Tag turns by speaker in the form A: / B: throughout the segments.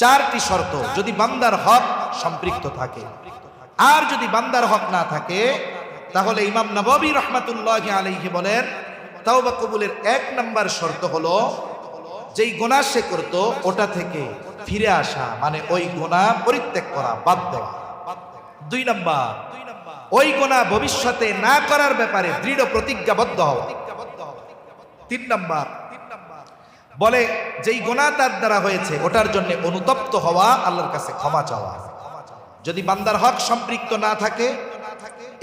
A: চারটি শর্ত, যদি বান্দার হক সম্পৃক্ত থাকে। আর যদি বান্দার হক না থাকে, তাহলে ইমাম নববী রহমাতুল্লাহ আলাইহি বলেন, তাওবা কবুলের এক নম্বর শর্ত হলো, যেই গোনা সে করত, ওটা থেকে ফিরে আসা মানে ওই গোনা পরিত্যাগ করা, বাদ দেওয়া। দুই নম্বর, ওই গোনা ভবিষ্যতে না করার ব্যাপারে দৃঢ় প্রতিজ্ঞাবদ্ধ হওয়া। তিন নাম্বার বলে, যেই গোনা তার দ্বারা হয়েছে, ওটার জন্য অনুতপ্ত হওয়া আল্লাহর কাছে ক্ষমা চাওয়া। যদি বান্দার হক সম্পৃক্ত না থাকে,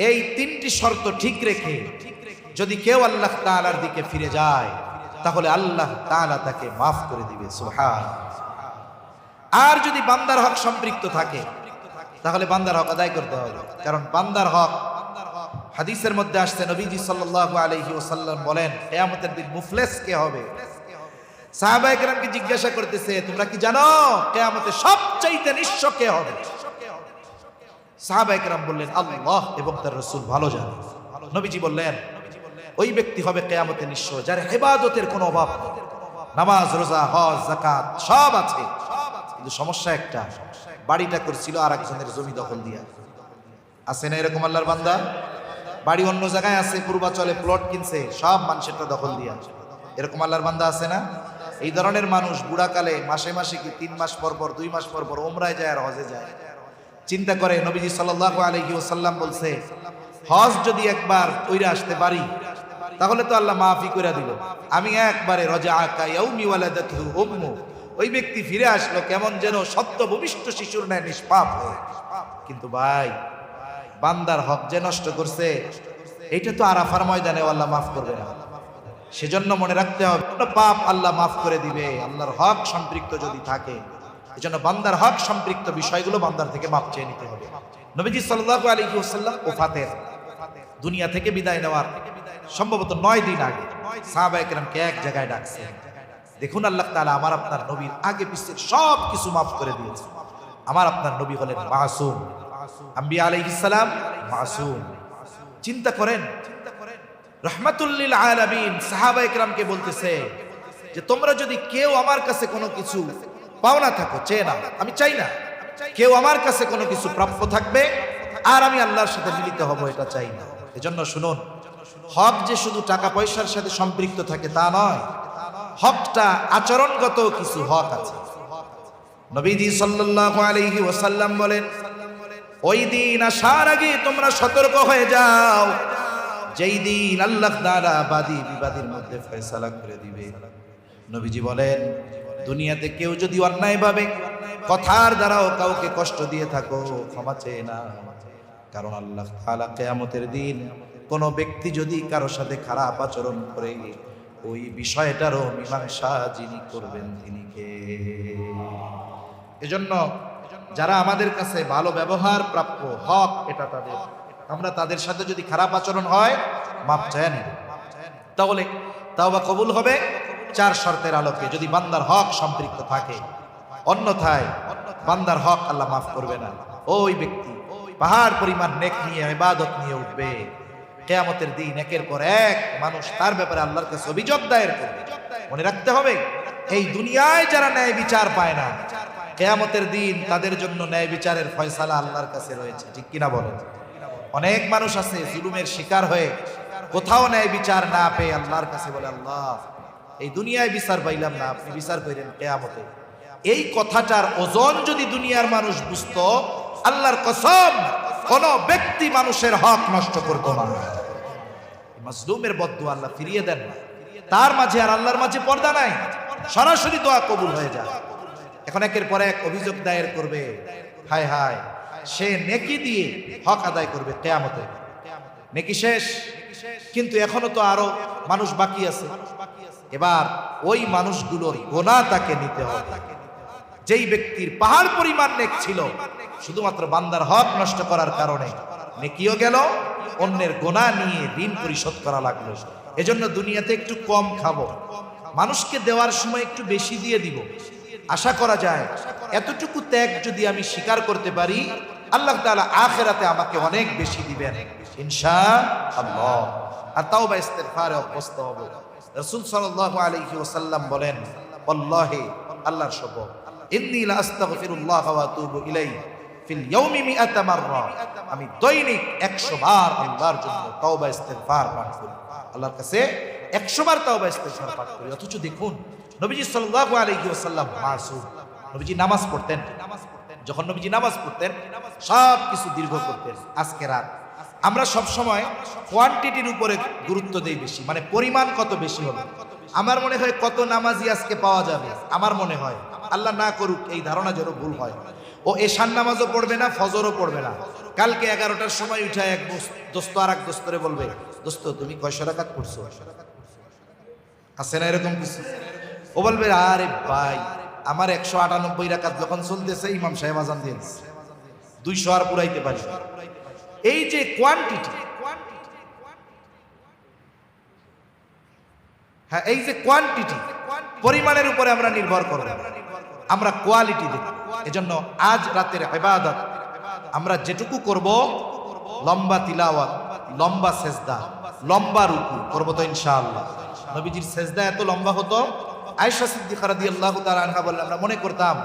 A: এই তিনটি শর্ত ঠিক রেখে যদি কেউ আল্লাহ তাআলার দিকে ফিরে যায়, তাহলে আল্লাহ তাআলা তাকে মাফ করে দিবে, সুবহান। আর যদি বান্দার হক সম্পৃক্ত থাকে, তাহলে বান্দার হক আদায় করতে হবে। কারণ বান্দার হক, হাদিসের মধ্যে আসছে, নবীজি সাল্লাহ আলাইহি ওয়াসাল্লাম বলেন, কিয়ামতের দিন মুফলেস কে হবে? সাহাবায়ে কেরামকে জিজ্ঞাসা করতেছে, তোমরা কি জানো কিয়ামতে সবচাইতে নিঃস্ব কে হবে? সাহাবায়ে কেরাম বললেন, আল্লাহ এবং তার রাসূল ভালো জানে নবীজি বললেন, ওই ব্যক্তি হবে কিয়ামতে নিঃস্ব, যার ইবাদতের কোনো অভাব নামাজ, রোজা, হজ, যাকাত সব আছে। কিন্তু সমস্যা একটা, বাড়িটা করছিল আর একজনের জমি দখল দিয়া। আছে না এরকম আল্লাহর বান্দা? বাড়ি অন্য জায়গায় আছে, পূর্বাচলে প্লট কিনছে, সব মানুষেরটা দখল দিয়া। এরকম আল্লাহর বান্দা আছে না? এই ধরনের মানুষ বুড়াকালে মাসে মাসে কি তিন মাস পর পর, দুই মাস পর পর ওমরায় যায় আর হজে যায়? চিন্তা করে নবীজি সাল্লাল্লাহু আলাইহি ওয়াসাল্লাম বলছে, হজ যদি একবার কইরা আসতে পারি, তাহলে তো আল্লাহ মাফি করে দিল। আমি একবারে রজা আকা ইয়াউমি ওয়ালাদাতহু উম্মু। ওই ব্যক্তি ফিরে আসলো, কেমন যেন সত্য ভূমিষ্ঠ শিশুর ন্যায় নিষ্পাপ হয়ে। কিন্তু ভাই, বান্দার হক যে নষ্ট করছে এটা তো আরাফার ময়দানে আল্লাহ মাফ করবে না। সেজন্য মনে রাখতে হবে কোনো পাপ আল্লাহ মাফ করে দিবে, আল্লাহর হক সম্পৃক্ত যদি থাকে। এজন্য বান্দার হক সম্পৃক্ত বিষয়গুলো বান্দার থেকে মাপ চেয়ে নিতে হবে। নবীজি সাল্লাল্লাহু আলাইহি ওয়াসাল্লাম ওফাতের, দুনিয়া থেকে বিদায় নেওয়ার, সম্ভবত নয় দিন আগে সাহাবায়ে কেরামকে এক জায়গায় ডাকছে দেখুন আল্লাহ তাআলা আমার আপনার নবীর আগে পিছের সব কিছু মাফ করে দিয়েছে আমার আপনার নবী হলেন মাসুম। আম্বিয়া আলাইহিস সালাম মাসুম। চিন্তা করেন রহমাতুল্লিল আলামিন সাহাবা একরামকে বলতেছে যে, তোমরা যদি কেউ আমার কাছে কোনো কিছু পাওনা থাকো, চেয়ে না আমি চাই না। কেউ আমার কাছে কোনো কিছু প্রাপ্য থাকবে, আর আমি আল্লাহর সাথে মিলিত হব, এটা চাই না। এজন্য শুনুন, হক যে শুধু টাকা পয়সার সাথে সম্পৃক্ত থাকে তা নয়, হকটা আচরণগত কিছু হক আছে। নবীজি সাল্লাল্লাহু আলাইহি ওয়াসাল্লাম বলেন, ওই দিন আসার আগে তোমরা সতর্ক হয়ে যাও। যেই দিন আল্লাহ দ্বারা বাদী বিবাদের মধ্যে ফয়সালা করে দিবে। নবীজি বলেন, দুনিয়াতে কেউ যদি অন্যায়ভাবে কথার দ্বারাও কাউকে কষ্ট দিয়ে থাকো, ক্ষমা চেয়ে না। কারণ আল্লাহ তাআলা কিয়ামতের দিন কোন ব্যক্তি যদি কারও সাথে খারাপ আচরণ করে, ওই বিষয়টারও মীমাংসা যিনি করবেন তিনি কে? এজন্য যারা আমাদের কাছে ভালো ব্যবহার প্রাপ্য হক, এটা তাদের আমরা তাদের সাথে যদি খারাপ আচরণ হয় মাপ চায় নেব। তাহলে তাওবা কবুল হবে চার শর্তের আলোকে। যদি বান্দার হক সম্পৃক্ত থাকে, অন্যথায় বান্দার হক আল্লাহ মাফ করবে না। ওই ব্যক্তি পাহাড় পরিমাণ নেক নিয়ে, ইবাদত নিয়ে উঠবে। কেয়ামতের দিন একের পর এক মানুষ তার ব্যাপারে আল্লাহর কাছে অভিযোগ দায়ের করবে। মনে রাখতে হবে, এই দুনিয়ায় যারা ন্যায় বিচার পায় না, কেয়ামতের দিন তাদের জন্য ন্যায় বিচারের ফয়সালা আল্লাহর কাছে রয়েছে। ঠিক কিনা বলেন? অনেক মানুষ আছে জুলুমের শিকার হয়ে কোথাও ন্যায় বিচার না পেয়ে আল্লাহর কাছে বলে, আল্লাহ, এই দুনিয়ায় বিচার পাইলাম না, আপনি বিচার করেন কেয়ামতে। এই কথাটার ওজন যদি দুনিয়ার মানুষ বুঝতো, আল্লাহর কসম, কোন ব্যক্তি মানুষের হক নষ্ট করতো না। মাজলুমের বদ্ধ আল্লাহ ফিরিয়ে দেন না। তার মাঝে আর আল্লাহর মাঝে পর্দা নাই। সরাসরি দোয়া কবুল হয়ে যায়। এখন একের পর এক অভিযোগ দায়ের করবে। হায় হায় সে নেকি দিয়ে হক আদায় করবে কেয়ামতে। নেকি শেষ? কিন্তু এখনও তো আরও মানুষ বাকি আছে। এবার ওই মানুষগুলোর গোনা তাকে নিতে হবে। যেই ব্যক্তির পাহাড় পরিমাণ নেক ছিল, শুধুমাত্র বান্দার হক নষ্ট করার কারণে নেকিও গেল, অন্যের গোনা নিয়ে ঋণ পরিশোধ করা লাগল। এজন্য দুনিয়াতে একটু কম খাব। মানুষকে দেওয়ার সময় একটু বেশি দিয়ে দিব। আশা করা যায়, এতটুকু ত্যাগ যদি আমি স্বীকার করতে পারি আল্লাহ তাআলা আখেরাতে আমাকে অনেক বেশি দিবেন। ইনশা আল্লাহ আর তাও বা ইস্তেগফারে অভ্যস্ত হব। রাসূল সাল্লাল্লাহু আলাইহি ওয়াসাল্লাম বলেন, আল্লাহে, আল্লাহর শপথ ইন্নী লা আস্তাগফিরুল্লাহ ওয়া আতুবু ইলাইহি ফিল ইয়াউমি মিআতা মাররা। আমি দৈনিক 100 বার আল্লাহর জন্য তওবা ইস্তেগফার পাঠ করি। আল্লাহর কাছে 100 বার তওবা ইস্তেগফার পাঠ করি। অথচ দেখুন, নবীজি সাল্লাল্লাহু আলাইহি ওয়াসাল্লাম মাসুম। নবীজি নামাজ পড়তেন। যখন নবীজি নামাজ পড়তেন সব কিছু দীর্ঘ করতেন আজকে রাত। আমরা সব সময় কোয়ান্টিটির উপরে গুরুত্ব দেই বেশি মানে পরিমাণ কত বেশি হবে। আমার মনে হয় কত নামাজি আজকে পাওয়া যাবে, আমার মনে হয়। আল্লাহ না করুক, এই ধারণা যেন ভুল হয়। ও এশান নামাজও পড়বে না, ফজরও পড়বে না। কালকে এগারোটার সময় উঠে এক দোস্ত- আর এক দোস্তরে বলবে, দোস্ত, তুমি কয়শো রাকাত পড়ছো? আছে না এরকম কিছু? ও বলবে, আরে ভাই আমার একশো আটানব্বই রাকাত যখন চলতেছে, ইমাম সাহেব আজান দিয়েছে দুইশো আর পুরাইতে পারি। এই যে কোয়ান্টিটি হ্যাঁ এই যে কোয়ান্টিটি পরিমাণের উপরে আমরা নির্ভর করব। আমরা কোয়ালিটি দেখব এজন্য আজ রাতের ইবাদত, আমরা যেটুকু করব, লম্বা তিলাওয়াত, লম্বা সেজদা, লম্বা রুকু করব তো ইনশাআল্লাহ। নবীজির সেজদা এত লম্বা হতো আয়েশা সিদ্দিকা রাদিয়াল্লাহু তাআলা আনহা বললেন, আমরা মনে করতাম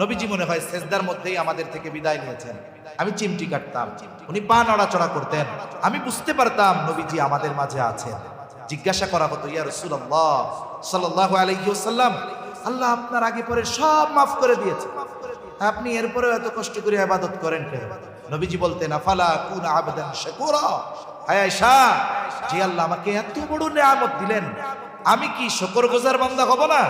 A: নবীজি মনে হয় সেজদার মধ্যেই আমাদের থেকে বিদায় নিয়েছেন। আমি চিমটি কাটতাম, উনি পা নড়াচড়া করতেন। আমি বুঝতে পারতাম নবীজি আমাদের মাঝে আছেন। জিজ্ঞাসা করা হতো, ইয়া রাসূলুল্লাহ সাল্লাল্লাহু আলাইহি ওয়াসাল্লাম, আল্লাহ আপনার আগে পরে সব মাফ করে দিয়েছে। আপনি এরপরেও এত কষ্ট করে ইবাদত করেন কেন? নবীজি বলতেন, আফালা কুন আবেদান শাকুরা? হায় আয়েশা, যে আল্লাহ আমাকে এত বড় নিয়ামত দিলেন আমি কি শকর গোজার বান্দা হব না?